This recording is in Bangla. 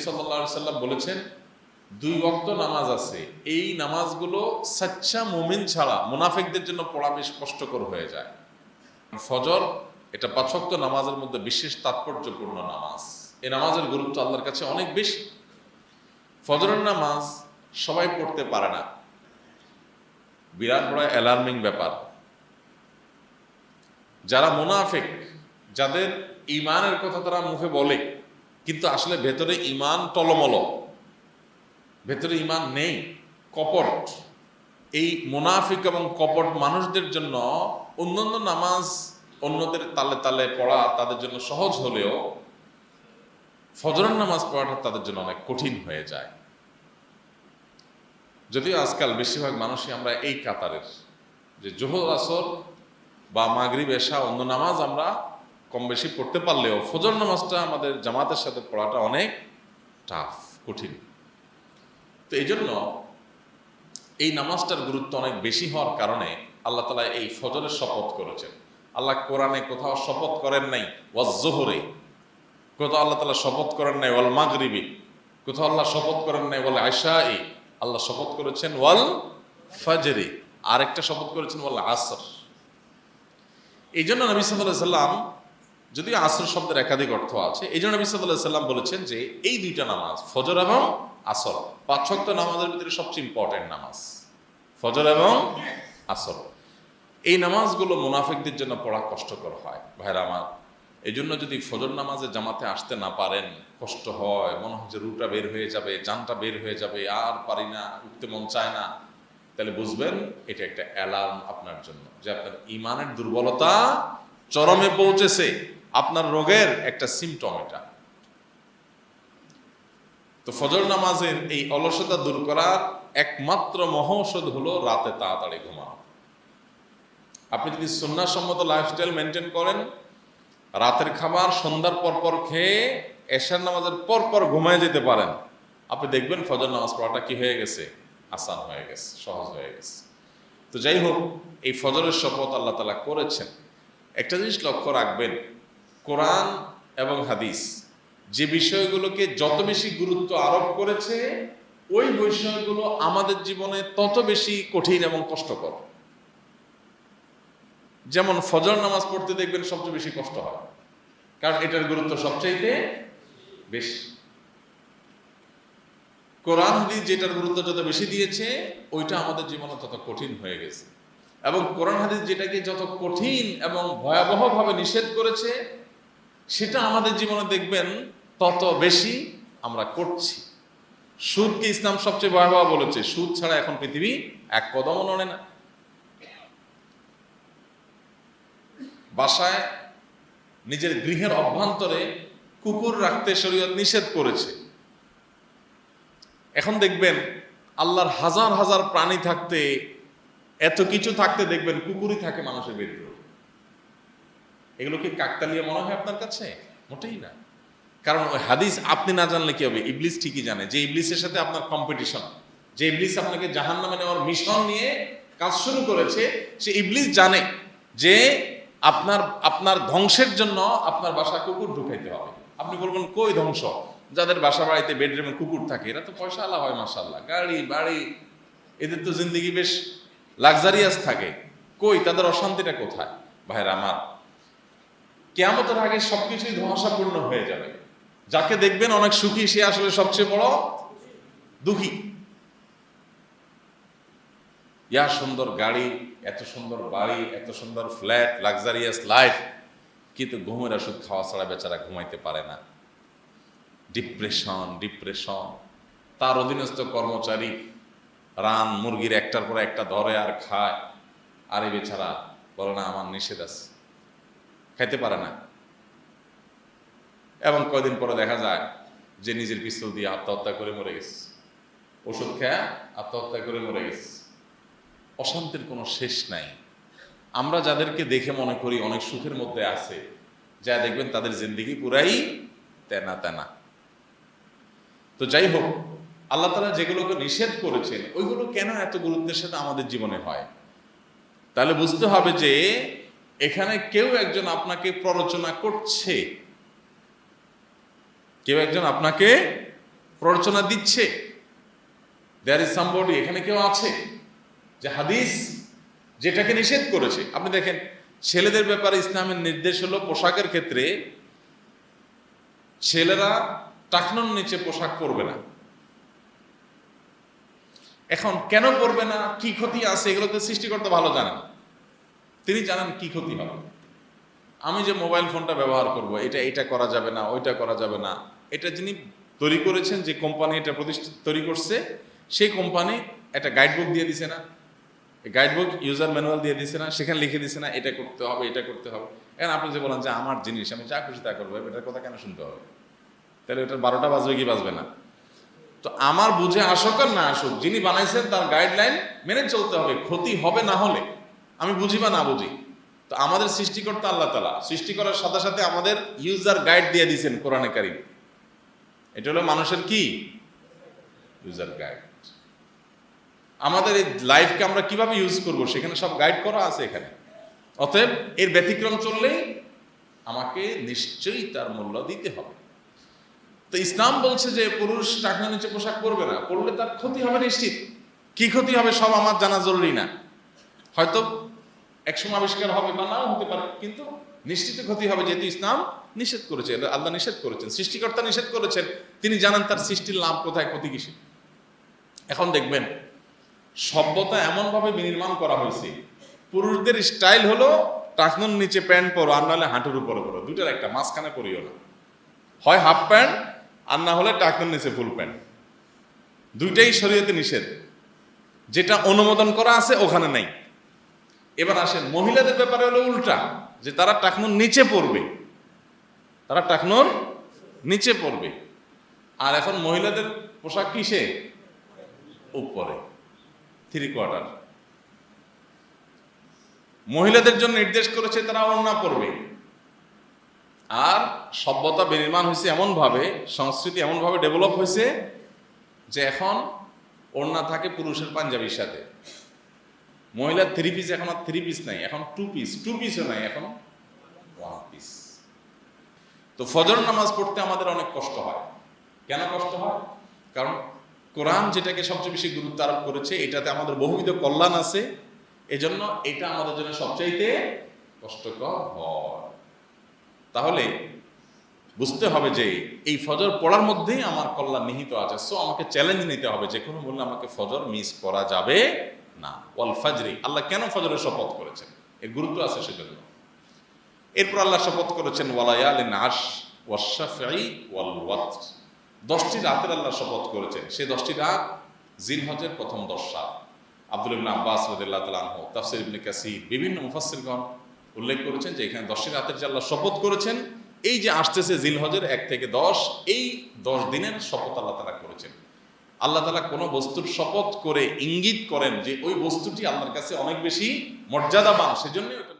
সাল্লা সাল্লাম বলেছেন, দুই ওয়াক্ত নামাজ আছে। এই নামাজগুলো সাচ্চা মুমিন ছাড়া মুনাফিকদের জন্য পড়া বেশ কষ্টকর হয়ে যায়। ফজর, এটা পাঁচক্ত নামাজের মধ্যে বিশেষ তাৎপর্যপূর্ণ নামাজ। এই নামাজের গুরুত্ব আল্লাহর কাছে অনেক বেশি। ফজরের নামাজ সবাই পড়তে পারে না। বিরাট বড় অ্যালার্মিং ব্যাপার। যারা মুনাফিক, যাদের ইমানের কথা তারা মুখে বলে কিন্তু আসলে ভেতরে ইমান টলমল। ভেতরে ইমান নেই, কপট। এই মুনাফিক এবং কপট মানুষদের জন্য অন্যান্য নামাজ অন্যদের তালে তালে পড়া তাদের জন্য সহজ হলেও ফজরের নামাজ পড়াটা তাদের জন্য অনেক কঠিন হয়ে যায়। যদিও আজকাল বেশিরভাগ মানুষই আমরা এই কাতারের। যে জোহর, আসর বা মাগরিব, এশা, অন্য নামাজ আমরা কম বেশি পড়তে পারলেও ফজর নামাজটা আমাদের জামাতের সাথে পড়াটা অনেক টাফ কঠিন। তো এই জন্য এই নামাজটার গুরুত্ব অনেক বেশি হওয়ার কারণে আল্লাহ তালা এই ফজরের শপথ করেছেন। আল্লাহ কোরআনে কোথাও শপথ করেন নাই, ওয়াজ জোহরে। কোথাও আল্লাহ তালা শপথ করেন নাই, ওয়াল মাগরিবি। কোথাও আল্লাহ শপথ করেন নাই বলে আয়সা আল্লাহ শপথ করেছেন ওয়াল ফাজরে। আরেকটা শপথ করেছেন ওয়াল আসর। এই জন্য নবী সাল্লাহ সাল্লাম যদিও আসর শব্দের একাধিক অর্থ আছে, এই জন্য নবী সাল্লাম বলেছেন যে এই দুইটা নামাজ, ফজর এবং আসর, পাঁচ ছক্ত নামাজের ভিতরে সবচেয়ে ইম্পর্টেন্ট নামাজ, ফজর এবং আসর। এই নামাজগুলো মুনাফিকদের জন্য পড়া কষ্টকর হয়। ভাইরা আমার এই জন্য যদি ফজর নামাজে জামাতে আসতে না পারেন, কষ্ট হয়, মনে হয় যে রুটা বের হয়ে যাবে, জানটা বের হয়ে যাবে, আর পারি না, উঠতে মন চায় না, তাহলে বুঝবেন এটা একটা অ্যালার্ম আপনার জন্য যে আপনার ইমানের দুর্বলতা চরমে পৌঁছেছে। আপনার রোগের একটা সিমটম এটা। তো ফজর নামাজের এই অলসতা দূর করার একমাত্র মহৌষধ হলো রাতে তাড়াতাড়ি ঘুমানো। আপনি যদি সন্ন্যাসম্মত লাইফস্টাইল মেনটেন করেন, রাতের খাবার সন্ধ্যার পর পর খেয়ে এশার নামাজের পর পর ঘুমায় যেতে পারেন। আপনি দেখবেন ফজর নামাজ পড়াটা কি হয়ে গেছে? আসান হয়ে গেছে, সহজ হয়ে গেছে। তো যাই হোক, এই ফজরের শপথ আল্লাহ তালা করেছেন। একটা জিনিস লক্ষ্য রাখবেন কোরআন এবং হাদিস। যে বিষয়গুলোকে যত বেশি গুরুত্ব আরোপ করেছে, ওই বিষয়গুলো আমাদের জীবনে তত বেশি কঠিন এবং কষ্টকর। যেমন ফজর নামাজ পড়তে দেখবেন সবচেয়ে বেশি কষ্ট হয়, কারণ এটার গুরুত্ব সবচাইতে বেশি। কোরআন, হাদিস যেটার গুরুত্ব যত বেশি দিয়েছে, ওইটা আমাদের জীবনে তত কঠিন হয়ে গেছে। এবং কোরআন, হাদিস যেটাকে যত কঠিন এবং ভয়াবহভাবে নিষেধ করেছে সেটা আমাদের জীবনে দেখবেন, তত বেশি আমরা করছি। সুদকে ইসলাম সবচেয়ে ভয়াবহ বলেছে। সুদ ছাড়া এখন পৃথিবী এক কদমও নড়ে না। বাসায় নিজের গৃহের অভ্যন্তরে কুকুর রাখতে শরীয়ত নিষেধ করেছে। এখন দেখবেন, আল্লাহর হাজার হাজার প্রাণী থাকতে, এত কিছু থাকতে দেখবেন কুকুরই থাকে মানুষের ভিতরে এগুলো কি কাকতালিয়া মনে হয় আপনার কাছে? মোটেই না। কারণ ওই হাদিস আপনি না জানলে কি হবে? ইবলিস ঠিকই জানে। যে ইবলিসের সাথে আপনার কম্পিটিশন যে ইবলিস আপনাকে জাহান নামে নেওয়ার মিশন নিয়ে কাজ শুরু করেছে, সে ইবলিস জানে যে আপনার আপনার ধ্বংসের জন্য আপনার বাসা কুকুর ঢুকাইতে হবে। আপনি বলবেন, কই ধ্বংস? যাদের বাসা বাড়িতে বেডরুমে কুকুর থাকে, এরা তো পয়সা আলা হয় মাসাল্লাহ গাড়ি, বাড়ি, এদের তো জিন্দগি বেশ লাক্সারিয়াস থাকে। কই, তাদের অশান্তিটা কোথায়? ভাইরা আমার কেয়ামতের আগে সবকিছুই ধ্বংসাপূর্ণ হয়ে যাবে। যাকে দেখবেন অনেক সুখী, সে আসলে সবচেয়ে বড় দুঃখী। ইয়া সুন্দর গাড়ি, এত সুন্দর বাড়ি, এত সুন্দর ফ্ল্যাট, লাক্সারিয়াস লাইফ, কিন্তু ঘুমের ওষুধ খাওয়া ছাড়া বেচারা ঘুমাইতে পারে না। Depression depression. তার অধীনস্থ কর্মচারী রান মুরগির একটার পর একটা ধরে আর খায়। আর বেচারা, বলে না, আমার নিষেধ আছে। খাইতে পারে না। এবং কয়দিন পরে দেখা যায় যে নিজের পিস্তল দিয়ে আত্মহত্যা করে মরে গেছে। ওষুধ খেয়া আত্মহত্যা করে মরে গেছে। অশান্তির কোনো শেষ নাই। আমরা যাদেরকে দেখে মনে করি অনেক সুখের মধ্যে আছে, যা দেখবেন তাদের জিন্দিগি পুরাই তেনা তেনা। তো যাই হোক, আল্লাহ তালা যেগুলোকে নিষেধ করেছেন, ওইগুলো কেন এত গুরুত্বের সাথে আমাদের জীবনে হয়? তাহলে বুঝতে হবে যে এখানে কেউ একজন আপনাকে প্ররোচনা করছে। কেউ একজন আপনাকে প্ররোচনা দিচ্ছে। দেয়ার ইজ সামবডি এখানে কেউ আছে যে হাদিস যেটাকে নিষেধ করেছে। আপনি দেখেন, ছেলেদের ব্যাপারে ইসলামের নির্দেশ হলো পোশাকের ক্ষেত্রে ছেলেরা টাকনুন নিচে পোশাক পরবে না। এখন কেন পরবে না? কি ক্ষতি আছে? এগুলো তো সৃষ্টিকর্তা ভালো জানেন। তিনি জানেন কি ক্ষতি হবে। আমি যে মোবাইল ফোনটা ব্যবহার করব, এটা এটা করা যাবে না, ওইটা করা যাবে না, এটা যিনি তৈরি করেছেন, যে কোম্পানি এটা প্রতিষ্ঠিত, তৈরি করছে, সেই কোম্পানি একটা গাইড বুক দিয়ে দিছে না। গাইড বুক ইউজার ম্যানুয়াল দিয়ে দিছে না, সেখানে লিখে দিছে না, এটা করতে হবে, এটা করতে হবে। এখন আপনি যে বলেন যে আমার জিনিস, আমি যা খুশি তা করব, এটার কথা কেন শুনতে হবে? তাহলে ওটার বারোটা বাজবে কি বাজবে না? তো আমার বুঝে আসুক আর না আসুক, যিনি বানাইছেন তার গাইডলাইন মেনে চলতে হবে, ক্ষতি হবে না হলে। আমি বুঝি বা না বুঝি? তো আমাদের সৃষ্টিকর্তা আল্লাহ তালা সৃষ্টি করার সাথে সাথে আমাদের ইউজার গাইড দিয়ে দিয়েছেন কোরআনে কারিম। এটা হলো মানুষের কি? ইউজার গাইড আমাদের এই লাইফকে আমরা কীভাবে ইউজ করব? সেখানে সব গাইড করা আছে এখানে। অতএব এর ব্যতিক্রম চললেই আমাকে নিশ্চয়ই তার মূল্য দিতে হবে। তো ইসলাম বলছে যে পুরুষ টাকা নিচে পোশাক পরবে না, পরলে তার ক্ষতি হবে নিশ্চিত। কি ক্ষতি হবে সব আমার জানা জরুরি না। হয়তো একসময় আবিষ্কার হবে বা নাও হতে পারে, কিন্তু নিশ্চিত ক্ষতি হবে যেহেতু ইসলাম নিষেধ করেছে আল্লাহ নিষেধ করেছেন, সৃষ্টিকর্তা নিষেধ করেছেন, তিনি জানেন তার সৃষ্টির লাভ কোথায়, ক্ষতি কিসে এখন দেখবেন, সভ্যতা এমনভাবে বিনির্মাণ করা হয়েছে, পুরুষদের স্টাইল হলো টাকনুর নিচে প্যান্ট পরো, আর নাহলে হাঁটুর উপরে পরো দুটার একটা, মাঝখানে পরিও না। হয় হাফ প্যান্ট, আর না হলে টাকনুর নিচে ফুল প্যান্ট। দুইটাই শরীয়তে নিষেধ। যেটা অনুমোদন করা আছে, ওখানে নাই। এবার আসেন, মহিলাদের ব্যাপারে হলো উল্টা, যে তারা টাকনুর নিচে পড়বে। তারা টাকনুর নিচে পড়বে। আর এখন মহিলাদের পোশাক কিসে? উপরে থ্রি কোয়ার্টার মহিলাদের জন্য নির্দেশ করেছে তারা ওড়না পরবে। আর সভ্যতা বিনির্মাণ হয়েছে এমনভাবে, সংস্কৃতি এমনভাবে ডেভেলপ হয়েছে যে এখন ওড়না থাকে পুরুষের পাঞ্জাবির সাথে। মহিলার থ্রি পিস এখন আর থ্রি পিস নাই, এখন টু পিস টু পিসও নাই, এখন ওয়ান পিস তো ফজর নামাজ পড়তে আমাদের অনেক কষ্ট হয়। কেন কষ্ট হয়? কারণ কোরআন যেটাকে সবচেয়ে বেশি গুরুত্ব আরোপ করেছে, এটাতে আমাদের বহুবিধ কল্যাণ আছে। এজন্য এটা আমাদের জন্য সবচাইতে কষ্টকর হয়। তাহলে বুঝতে হবে যে এই ফজর পড়ার মধ্যেই আমার কল্যাণ নিহিত আছে। সো আমাকে চ্যালেঞ্জ নিতে হবে যে কোনো মূল্যে আমাকে ফজর মিস করা যাবে। না, ওয়াল ফাজরি। আল্লাহ কেন ফজরের শপথ করেছেন? এর গুরুত্ব আছে সেজন্য। এরপর আল্লাহ শপথ করেছেন ওয়ালায়াল নাস ওয়াশাফি ওয়াল ওয়াত দশটি রাতের আল্লাহ শপথ করেছেন। সেই দশটি রাত জিনহজের প্রথম দশ রাত আব্দুল ইবনে আব্বাস রাদিয়াল্লাহু তাআলা আনহু, তাফসীর ইবনে কাসির, বিভিন্ন মুফাসসিরগণ উল্লেখ করেছেন যে এখানে দশটি রাতের যে আল্লাহ শপথ করেছেন, এই যে আসতেছে জিলহজের এক থেকে দশ, এই দশ দিনের শপথ আল্লাহ তালা করেছেন। আল্লাহ তালা কোনো বস্তুর শপথ করে ইঙ্গিত করেন যে ওই বস্তুটি আল্লাহর কাছে অনেক বেশি মর্যাদাবান সেজন্য ওটা